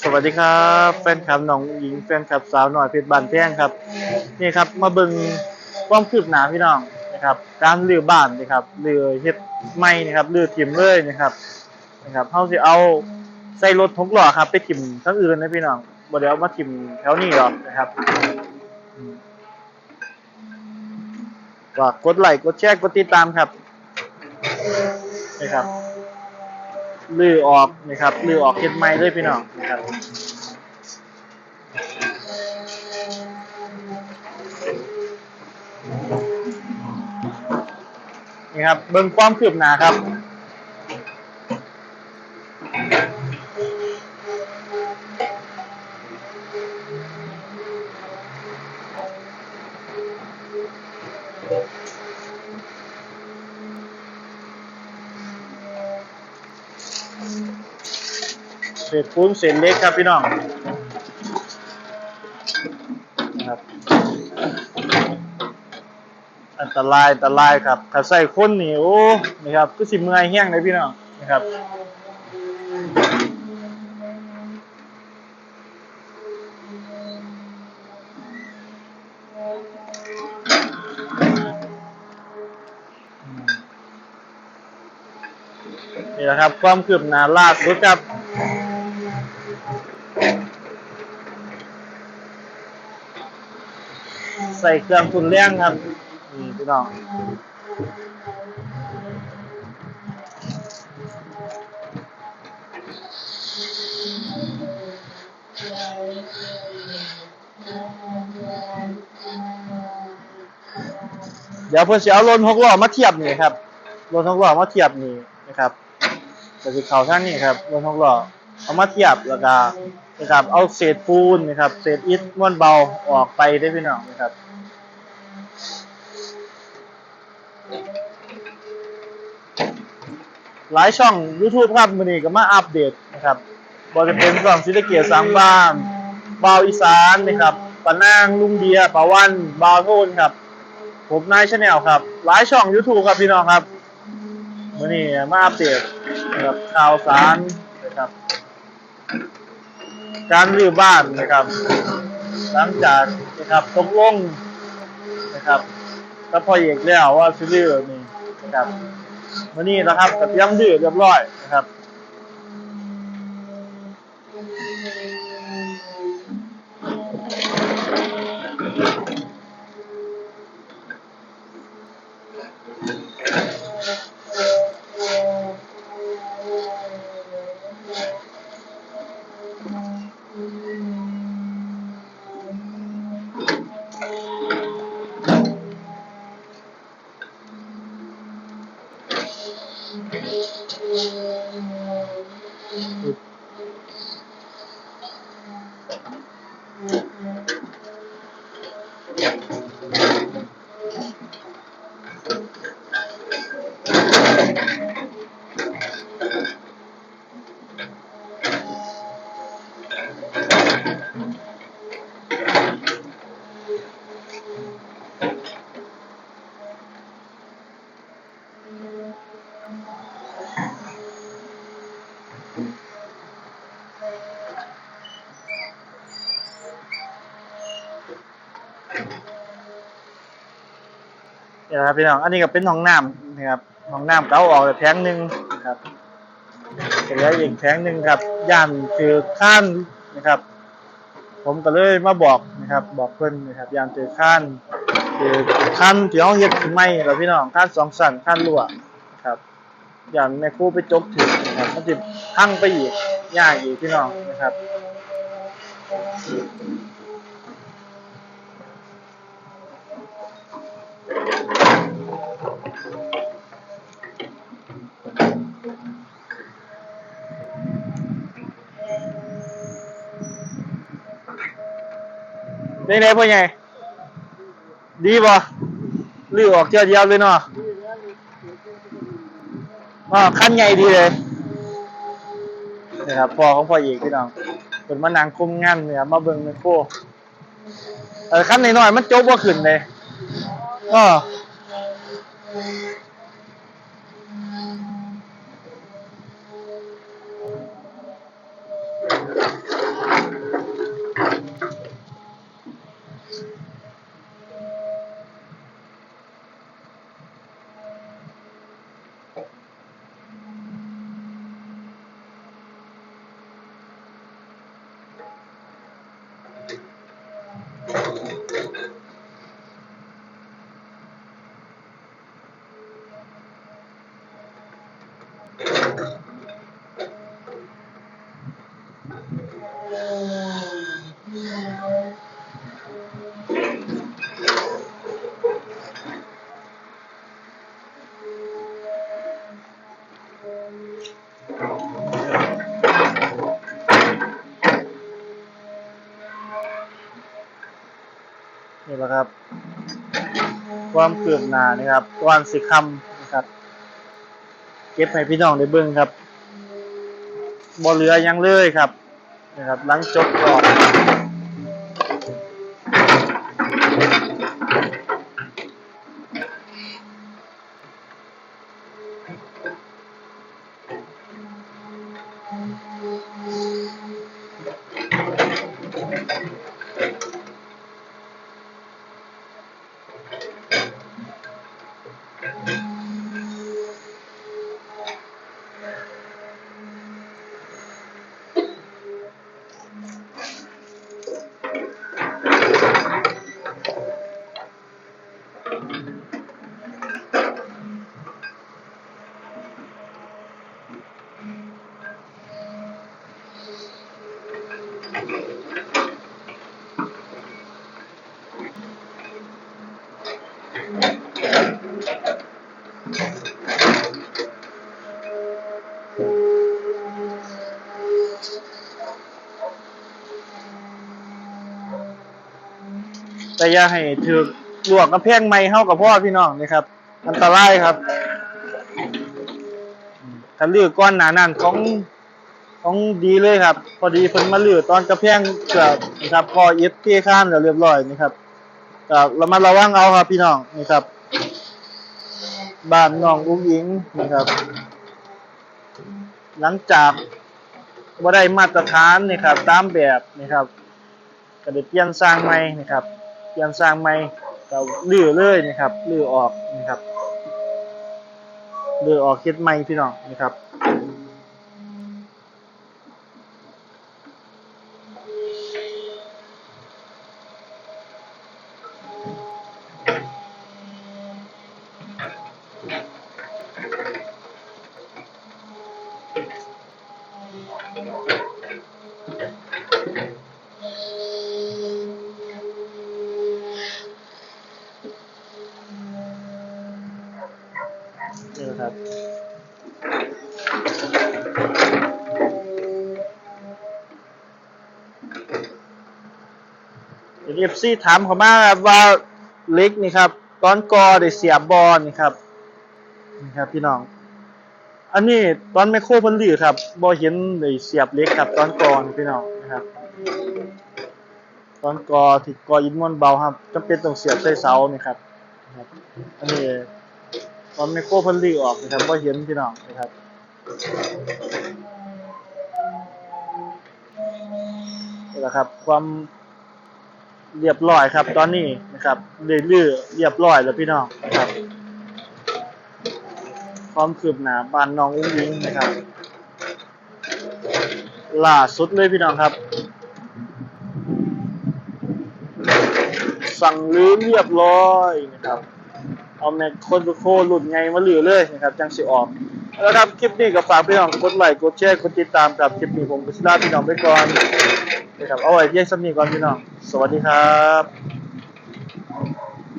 สวัสดีครับ แฟนคลับน้องหญิงแฟนคลับสาวหน่อยเพชรบานแพงครับนี่ครับมาเบิ่งความคืบหน้าพี่น้องนะครับ การรื้อบ้านนะครับรื้อเฮ็ดใหม่นะครับรื้อถิ่มเลยนะครับนะครับเฮาสิเอาใส่รถหกล้อครับ ไปถิ่มทั้งอื่นนะพี่น้องบ่ได้เอามาถิ่มแถวนี้หรอกนะครับฝากกดไลค์กดแชร์กดติดตามครับนะครับ ลือออกนะครับลือออกเก็ดไม้เลยพี่น้องนะครับนี่ครับเบิ่งความคืบหน้าครับ เศษปูนเศษเล็กครับพี่น้องนะครับอันตรายอันตรายครับถ้าใส่คนนี่โอ้นี่ครับก็สิเมื่อยแห้งเลยพี่น้องนะครับนี่แหละครับ ความคืบหน้าล่าสุดครับ ใส่เครื่องทุนแรงครับนี่พี่น้องเดี๋ยวเพื่อนจะเอารถหกล้อมาเทียบนี่ครับรถหกล้อมาเทียบนี่นะครับจะสิเขาท่านนี่ครับรถหกล้อเอามาเทียบแล้วก็ นะครับเอาเศษปูนนะครับเศษอิฐม้วนเบาออกไปได้พี่น้องนะครับหลายช่อง YouTube ครับมือนี้ก็มาอัปเดตนะครับบ่จะเป็นช่องศิลเกียรติสางบ้านบาวอีสานนะครับปะนางลุงเบียปะวันบาวโทนครับ ผมนายชาแนลครับ หลายช่อง YouTube ครับพี่น้องครับมือนี้มาอัปเดตนะครับข่าวสารนะครับ การรื้อบ้านนะครับ หลังจากนะครับตกลงนะครับกับพ่อเอกแล้วว่าซื้อนี่นะครับวันนี้นะครับกับเตรียมดื้อเรียบร้อยนะครับ นี่นะครับพี่น้อง อันนี้ก็เป็นห้องน้ำนะครับ ห้องน้ำเก่าออกแต่แพงหนึ่งนะครับเหลืออีกแพงหนึ่งครับ ย่านคือข้านนะครับ ผมก็เลยมาบอกนะครับบอกเพื่อนนะครับย่ามเจอขั้นเจอขั้นที่เขาเฮ็ดขึ้นใหม่เราพี่น้องขั้นสองสันขั้นรั่วครับ อย่างแม่ครูไปจกถึงนะครับมันจะพังไปอีกยากอีกพี่น้องนะครับ นไงพ่อใหญ่ดีบ่ลื้อออกเที่ยวเดียวเลยเนาะอ๋อขั้นใหญ่ดีเลยนะครับพ่อของพ่อเอกพี่น้องเป็นมานางคุมงานเนี่ยมาเบิ่งในโคเออขั้นน้อยๆมันจบบ่ขึ้นเลยอ๋อ ความเกือบหนานะครับวันสิคำนะครับ เก็บให้พี่น้องได้เบิ่งครับบ่เหลือยังเลยครับนะครับหลังจบก่อน แต่อย่าให้ถือลวกกระแพงไม้เฮากับพ่อพี่น้องนะครับอันตรายครับถ้าลือก้อนหนานั่นของ ของดีเลยครับ พอดีเพิ่นมาลือตอนกระแพงเกือบนะครับพอเย็บเทข้ามแล้วเรียบร้อยนะครับก็ระมัดระวังเอาครับพี่น้องนี่ครับ บ้านน้องอุ้งอิงนะครับ หลังจากบ่ได้มาตรฐานนี่ครับ ตามแบบนี่ครับก็ได้เปลี่ยนสร้างใหม่นะครับ เปลี่ยนสร้างใหม่ก็ลื้อเลยนะครับลื้อออกนะครับลื้อออกเฮ็ดใหม่พี่น้องนะครับ ฟซีถามเขามาครับว่าเล็กนี่ครับ ตอนกอได้เสียบบอลนี่ครับนี่ครับ พี่น้อง อันนี้ตอนไมโครพันลือครับบอเห็นได้เสียบเล็กครับ ตอนกอนพี่น้องนะครับ ตอนกอที่กออินมอนเบาครับจำเป็นต้องเสียบใส่เสานี่ครับนะครับ อันนี้ตอนไมโครพันลีออกนะครับว่าเห็นพี่น้องนะครับนี่แหละครับ ความ เรียบร้อยครับ ตอนนี้นะครับเรื่อยๆเรียบร้อยแล้วพี่น้องนะครับความคืบหนาบ้านน้องอุ้งยิงนะครับล่าสุดเลยพี่น้องครับ สั่งรื้อเรียบร้อยนะครับ เอาแม็กโคตโคหลุดไงมาหลือเลยนะครับจังสิออกแล้วครับคลิปนี้ก็ฝากพี่น้องกดไลค์กดแชร์กดติดตามกับคลิปนี้ผมก็สิลาพี่น้องไปก่อน นะครับเอาไว้เพียงสำนีก่อนพี่น้อง สวัสดีครับ